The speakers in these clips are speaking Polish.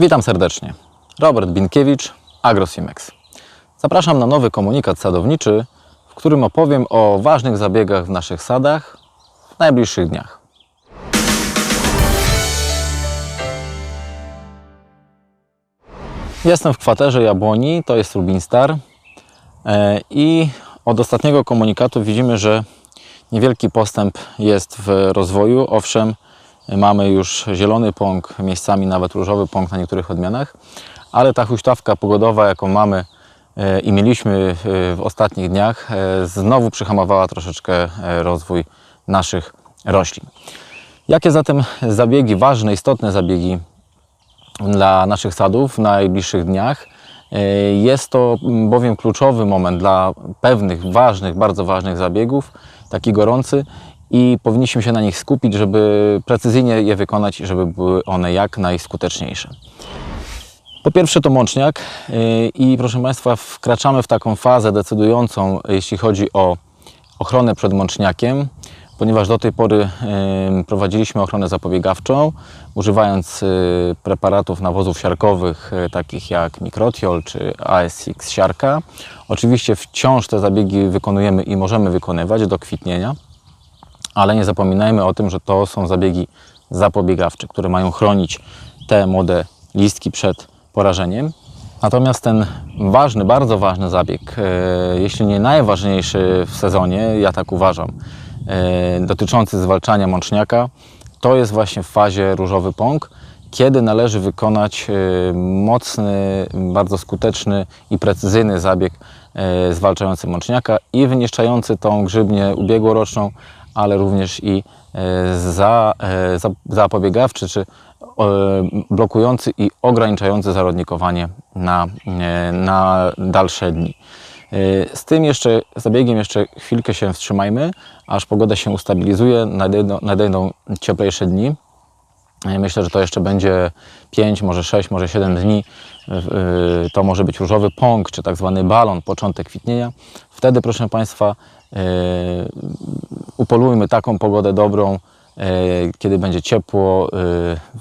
Witam serdecznie. Robert Binkiewicz, AgroSimex. Zapraszam na nowy komunikat sadowniczy, w którym opowiem o ważnych zabiegach w naszych sadach w najbliższych dniach. Jestem w kwaterze jabłoni, to jest Rubinstar E, i od ostatniego komunikatu widzimy, że niewielki postęp jest w rozwoju. Owszem, mamy już zielony pąk, miejscami nawet różowy pąk na niektórych odmianach, ale ta huśtawka pogodowa, jaką mamy e, i mieliśmy e, w ostatnich dniach, e, znowu przyhamowała troszeczkę rozwój naszych roślin. Jakie zatem zabiegi, ważne, istotne zabiegi dla naszych sadów w najbliższych dniach. Jest to bowiem kluczowy moment dla pewnych ważnych, bardzo ważnych zabiegów, taki gorący i powinniśmy się na nich skupić, żeby precyzyjnie je wykonać, żeby były one jak najskuteczniejsze. Po pierwsze to mączniak i proszę Państwa wkraczamy w taką fazę decydującą, jeśli chodzi o ochronę przed mączniakiem, ponieważ do tej pory prowadziliśmy ochronę zapobiegawczą, używając yy, preparatów nawozów siarkowych, yy, takich jak Mikrotiol czy ASX siarka. Oczywiście wciąż te zabiegi wykonujemy i możemy wykonywać do kwitnienia, ale nie zapominajmy o tym, że to są zabiegi zapobiegawcze, które mają chronić te młode listki przed porażeniem. Natomiast ten ważny, bardzo ważny zabieg, e, jeśli nie najważniejszy w sezonie, ja tak uważam, e, dotyczący zwalczania mączniaka, to jest właśnie w fazie różowy pąk, kiedy należy wykonać e, mocny, bardzo skuteczny i precyzyjny zabieg zwalczający mączniaka i wyniszczający tą grzybnię ubiegłoroczną, ale również i e, za, e, za, zapobiegawczy czy e, blokujący i ograniczający zarodnikowanie na, na dalsze dni. Z tym jeszcze zabiegiem jeszcze chwilkę się wstrzymajmy, aż pogoda się ustabilizuje, nadejdą, nadejdą cieplejsze dni. Myślę, że to jeszcze będzie 5, może 6, może 7 dni. To może być różowy pąk, czy tak zwany balon, początek kwitnienia. Wtedy, proszę Państwa, upolujmy taką pogodę dobrą, yy, kiedy będzie ciepło, yy,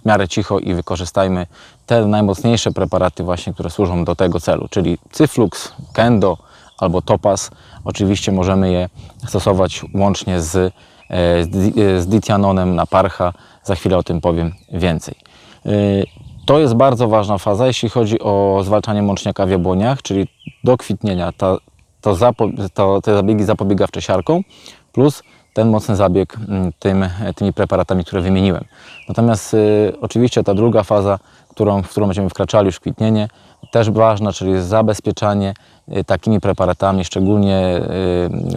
w miarę cicho i wykorzystajmy te najmocniejsze preparaty właśnie, które służą do tego celu, czyli Cyflux, Kendo albo Topaz. Oczywiście możemy je stosować łącznie z, e, z di- e, z ditianonem na parcha. Za chwilę o tym powiem więcej. E, To jest bardzo ważna faza, jeśli chodzi o zwalczanie mączniaka w jabłoniach, czyli do kwitnienia. Ta, to to, te zabiegi zapobiegawcze siarką plus ten mocny zabieg mm, tym, tymi preparatami, które wymieniłem. Natomiast y, oczywiście ta druga faza, którą, w którą będziemy wkraczali już kwitnienie, też ważna, czyli zabezpieczanie y, takimi preparatami, szczególnie y,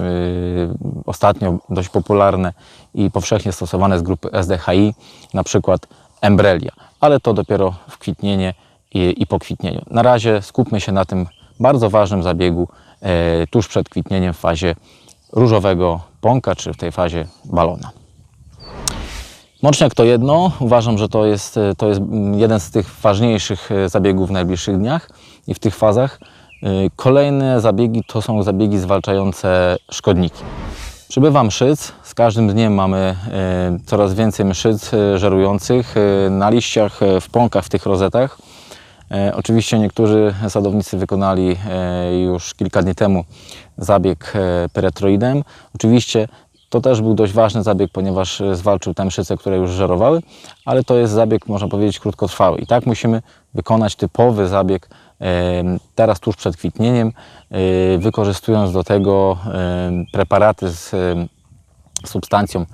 y, ostatnio dość popularne i powszechnie stosowane z grupy SDHI, na przykład Embrelia, ale to dopiero w kwitnienie i, i po kwitnieniu. Na razie skupmy się na tym bardzo ważnym zabiegu tuż przed kwitnieniem w fazie różowego pąka, czy w tej fazie balona. Mączniak to jedno. Uważam, że to jest, e, to jest mm, jeden z tych ważniejszych e, zabiegów w najbliższych dniach i w tych fazach. E, Kolejne zabiegi to są zabiegi zwalczające szkodniki. Przybywa mszyc. Z każdym dniem mamy e, coraz więcej mszyc e, żerujących e, na liściach, e, w pąkach, w tych rozetach. E, Oczywiście niektórzy sadownicy wykonali e, już kilka dni temu zabieg e, pyretroidem. Oczywiście to też był dość ważny zabieg, ponieważ zwalczył te mszyce, które już żerowały, ale to jest zabieg, można powiedzieć, krótkotrwały. I tak musimy wykonać typowy zabieg teraz tuż przed kwitnieniem, wykorzystując do tego preparaty z substancją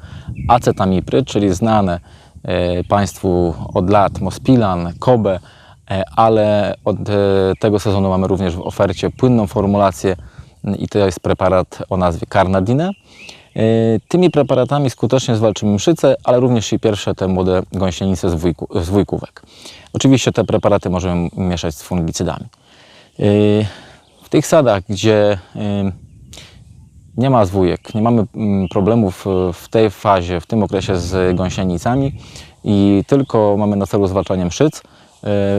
acetamipry, czyli znane Państwu od lat Mospilan, Kobe, ale od e, tego sezonu mamy również w ofercie płynną formulację i to jest preparat o nazwie Carnadine. E, Tymi preparatami skutecznie zwalczymy mszyce, ale również i pierwsze te młode gąsienice z, wujku, z wujkówek. Oczywiście te preparaty możemy mieszać z fungicydami. E, W tych sadach, gdzie e, nie ma zwójek, nie mamy problemów e, w tej fazie, w tym okresie z gąsienicami i tylko mamy na celu zwalczanie mszyc, e,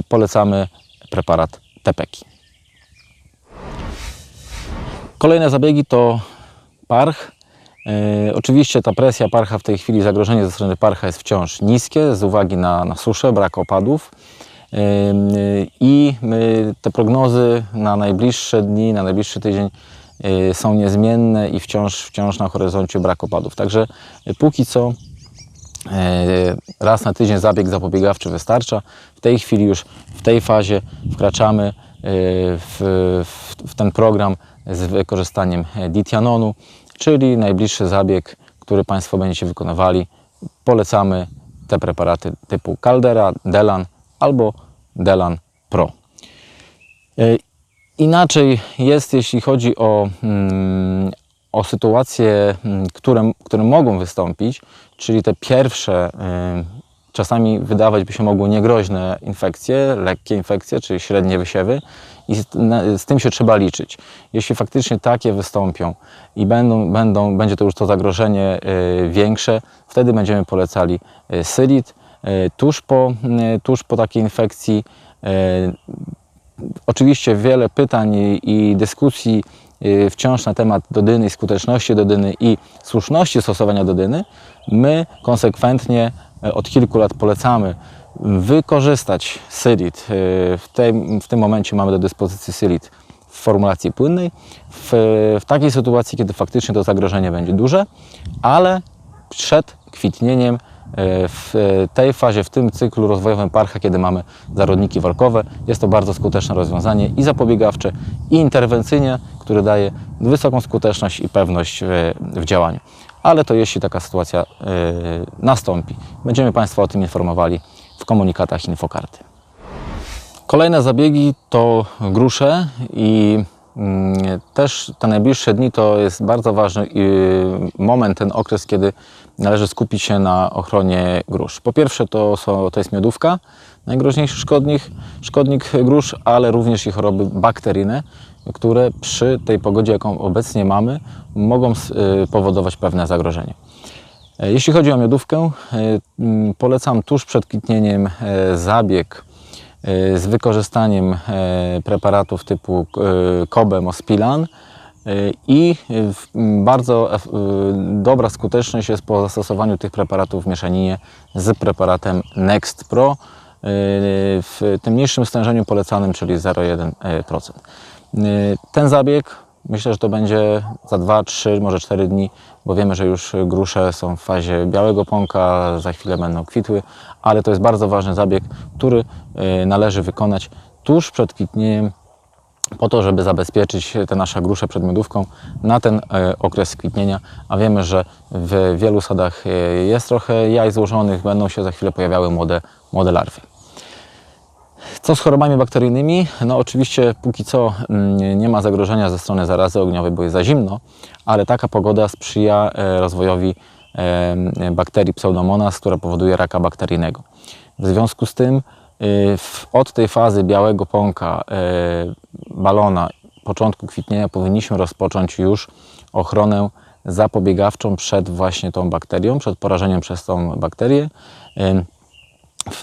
polecamy preparat Tepeki. Kolejne zabiegi to parch. E, Oczywiście ta presja parcha w tej chwili, zagrożenie ze strony parcha jest wciąż niskie z uwagi na, na suszę, brak opadów. y, i te prognozy na najbliższe dni, na najbliższy tydzień są niezmienne i wciąż, wciąż na horyzoncie brak opadów. Także póki co E, raz na tydzień zabieg zapobiegawczy wystarcza. W tej chwili już w tej fazie wkraczamy e, w, w, w ten program z wykorzystaniem ditianonu, czyli najbliższy zabieg, który Państwo będziecie wykonywali. Polecamy te preparaty typu Caldera, Delan albo Delan Pro. E, Inaczej jest, jeśli chodzi o, mm, o sytuacje, mm, które, które mogą wystąpić, czyli te pierwsze, y, czasami wydawać by się mogły niegroźne infekcje, lekkie infekcje, czyli średnie wysiewy i z, z tym się trzeba liczyć. Jeśli faktycznie takie wystąpią i będą, będą, będzie to już to zagrożenie y, większe, wtedy będziemy polecali y, sylit. Tuż, po, tuż po takiej infekcji Oczywiście wiele pytań i, dyskusji wciąż na temat dodyny skuteczności dodyny i słuszności stosowania dodyny. My konsekwentnie e, od kilku lat polecamy wykorzystać sylit. Y, W, tej, w tym momencie mamy do dyspozycji sylit w formulacji płynnej. W, w takiej sytuacji, kiedy faktycznie to zagrożenie będzie duże, ale przed kwitnieniem w tej fazie, w tym cyklu rozwojowym parcha, kiedy mamy zarodniki walkowe, jest to bardzo skuteczne rozwiązanie i zapobiegawcze, i interwencyjne, które daje wysoką skuteczność i pewność w, w działaniu. Ale to jeśli taka sytuacja e, nastąpi. Będziemy Państwa o tym informowali w komunikatach infokarty. Kolejne zabiegi to grusze i też te najbliższe dni to jest bardzo ważny y, moment, ten okres, kiedy należy skupić się na ochronie grusz. Po pierwsze to, są, to jest miodówka, najgroźniejszy szkodnik, szkodnik grusz, ale również i choroby bakteryjne, które przy tej pogodzie, jaką obecnie mamy, mogą y, powodować pewne zagrożenie. E, Jeśli chodzi o miodówkę, e, mm, polecam tuż przed kwitnieniem e, zabieg z wykorzystaniem e, preparatów typu e, Kobe Mospilan e, i e, bardzo e, dobra skuteczność jest po zastosowaniu tych preparatów w mieszaninie z preparatem Next Pro e, w tym niższym stężeniu polecanym, czyli 0,1%. E, Ten zabieg Myślę, że to będzie za 2, 3, może 4 dni, bo wiemy, że już grusze są w fazie białego pąka, za chwilę będą kwitły, ale to jest bardzo ważny zabieg, który y, należy wykonać tuż przed kwitnieniem, po to, żeby zabezpieczyć te nasze grusze przed miodówką na ten e, okres kwitnienia, a wiemy, że w wielu sadach e, jest trochę jaj złożonych, będą się za chwilę pojawiały młode, młode larwy. Co z chorobami bakteryjnymi? No oczywiście póki co mm, nie ma zagrożenia ze strony zarazy ogniowej, bo jest za zimno, ale taka pogoda sprzyja e, rozwojowi bakterii Pseudomonas, która powoduje raka bakteryjnego. W związku z tym y, od tej fazy białego pąka e, balona, początku kwitnienia powinniśmy rozpocząć już ochronę zapobiegawczą przed właśnie tą bakterią, przed porażeniem przez tą bakterię.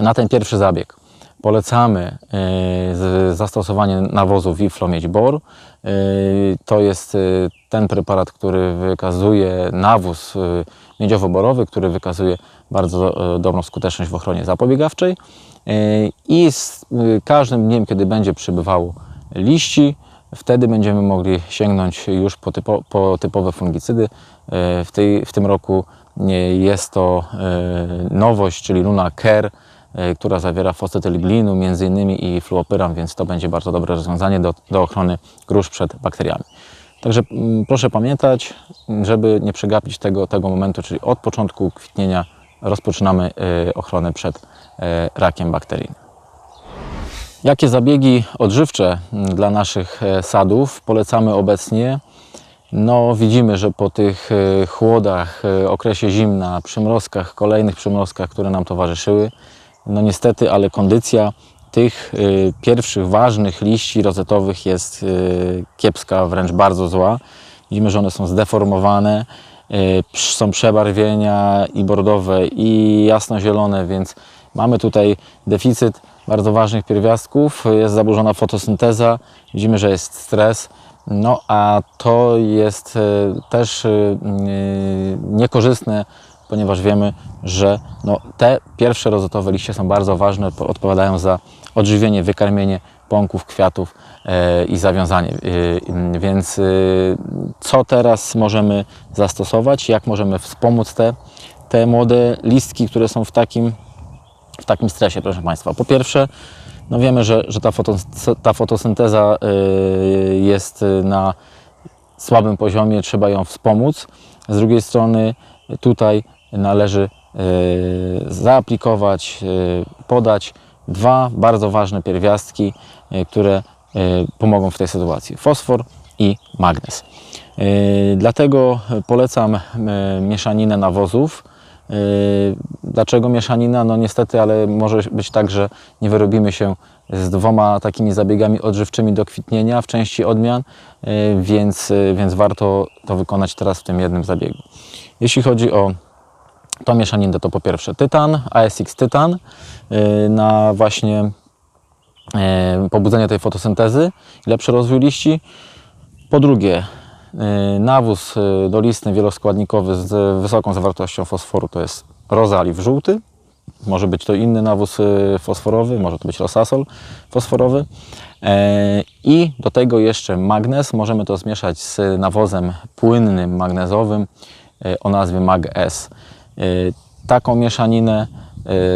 Na ten pierwszy zabieg polecamy e, zastosowanie nawozu Wiflomiedź Bor. E, To jest e, ten preparat, który wykazuje nawóz miedziowo-borowy, który wykazuje bardzo dobrą skuteczność w ochronie zapobiegawczej. I z każdym dniem, kiedy będzie przybywało liści, wtedy będziemy mogli sięgnąć już po, typo, po typowe fungicydy. W, tej, w tym roku jest to nowość, czyli Luna Care, która zawiera fosfetyliglinu między innymi i fluopyram, więc to będzie bardzo dobre rozwiązanie do, do ochrony grusz przed bakteriami. Także mm, proszę pamiętać, żeby nie przegapić tego, tego momentu, czyli od początku kwitnienia rozpoczynamy e, ochronę przed e, rakiem bakteryjnym. Jakie zabiegi odżywcze mm, dla naszych e, sadów polecamy obecnie? No, widzimy, że po tych e, chłodach, e, okresie zimna, przymrozkach, kolejnych przymrozkach, które nam towarzyszyły, no niestety, ale kondycja tych e, pierwszych ważnych liści rozetowych jest e, kiepska, wręcz bardzo zła. Widzimy, że one są zdeformowane, psz- są przebarwienia i bordowe, i jasnozielone, więc mamy tutaj deficyt bardzo ważnych pierwiastków, jest zaburzona fotosynteza, widzimy, że jest stres, no a to jest też niekorzystne ponieważ wiemy, że no, te pierwsze rozotowe liście są bardzo ważne, po- odpowiadają za odżywienie, wykarmienie pąków, kwiatów e, i zawiązanie. E, więc e, co teraz możemy zastosować, jak możemy wspomóc te, te młode listki, które są w takim, w takim stresie, proszę Państwa. Po pierwsze, no wiemy, że, że ta, fotos- ta fotosynteza jest na słabym poziomie, trzeba ją wspomóc. Z drugiej strony tutaj należy y, zaaplikować, y, podać dwa bardzo ważne pierwiastki, y, które pomogą w tej sytuacji. Fosfor i magnez. Dlatego polecam mieszaninę nawozów. Dlaczego mieszanina? No niestety, ale może być tak, że nie wyrobimy się z dwoma takimi zabiegami odżywczymi do kwitnienia w części odmian, więc, więc warto to wykonać teraz w tym jednym zabiegu. Jeśli chodzi o tą mieszaninę, to po pierwsze tytan, ASX tytan y, na właśnie e, pobudzenie tej fotosyntezy lepszy rozwój liści. Po drugie, y, nawóz y, dolistny wieloskładnikowy z wysoką zawartością fosforu to jest rozaliw żółty. Może być to inny nawóz y, fosforowy, może to być rosasol fosforowy. E, I do tego jeszcze magnez. Możemy to zmieszać z nawozem płynnym magnezowym o nazwie MagS. E, Taką mieszaninę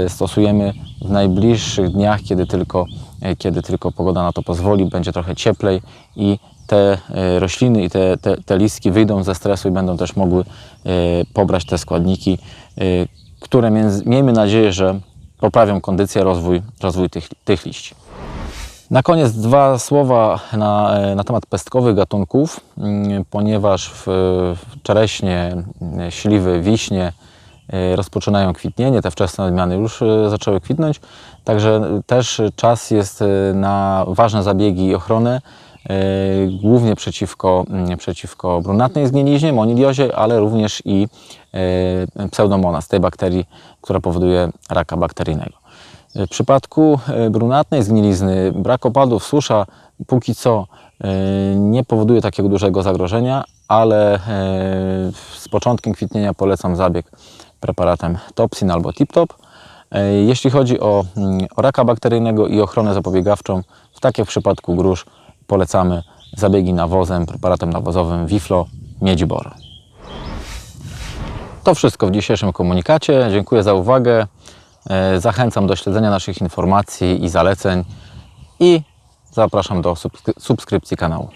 e, stosujemy w najbliższych dniach, kiedy tylko, e, kiedy tylko pogoda na to pozwoli, będzie trochę cieplej i te rośliny i te, te, te listki wyjdą ze stresu i będą też mogły pobrać te składniki, które miejmy nadzieję, że poprawią kondycję, rozwój, rozwój tych, tych liści. Na koniec dwa słowa na, na temat pestkowych gatunków, mm, ponieważ w, w czereśnie, mm, śliwy, wiśnie rozpoczynają kwitnienie, te wczesne odmiany już e, zaczęły kwitnąć, także też czas jest e, na ważne zabiegi i ochronę, e, głównie przeciwko, mm, przeciwko brunatnej zgniliznie, moniliozie, ale również i e, pseudomonas, tej bakterii, która powoduje raka bakteryjnego. W przypadku e, brunatnej zgnilizny brak opadów, susza póki co e, nie powoduje takiego dużego zagrożenia, ale e, z początkiem kwitnienia polecam zabieg preparatem Topsin albo TipTop. E, Jeśli chodzi o, mm, o raka bakteryjnego i ochronę zapobiegawczą, w takim przypadku grusz polecamy zabiegi nawozem, preparatem nawozowym Wiflo Miedzibor. To wszystko w dzisiejszym komunikacie. Dziękuję za uwagę. E, Zachęcam do śledzenia naszych informacji i zaleceń i zapraszam do subskry- subskrypcji kanału.